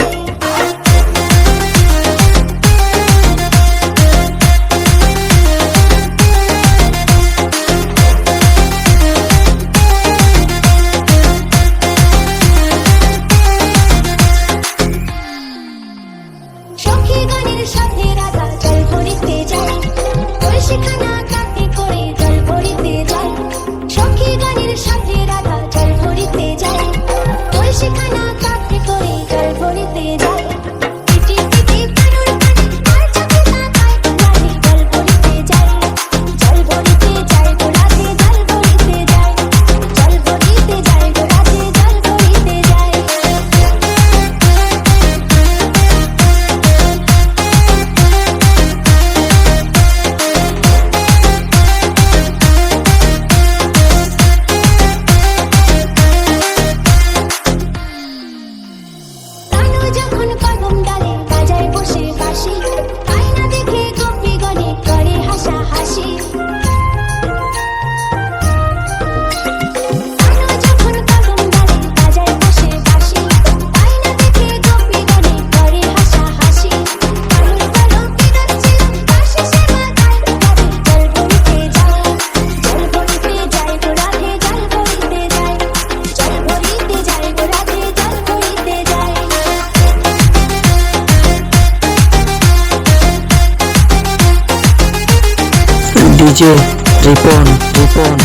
Oh, oh, oh. DJ Ripon Ripon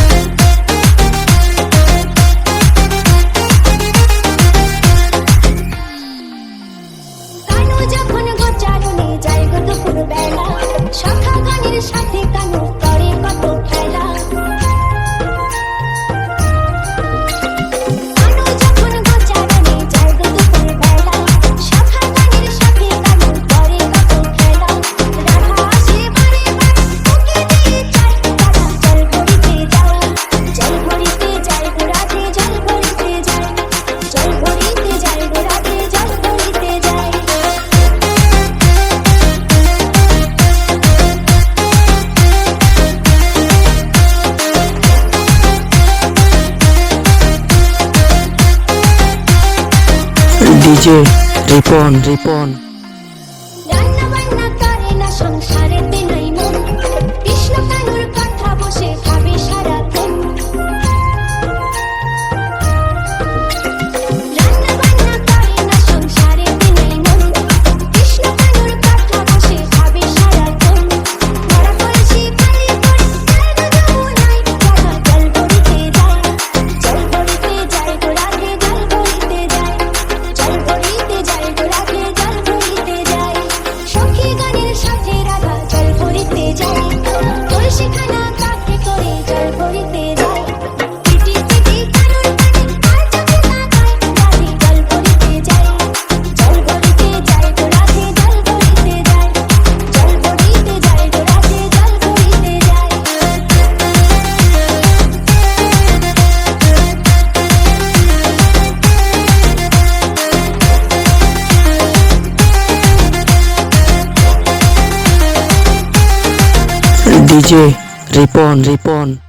যখন গোচারণে যায় গো দুপুর বেলা শাখা গানের সাথে Kanu DJ Ripon Ripon 천지 DJ Ripon Ripon.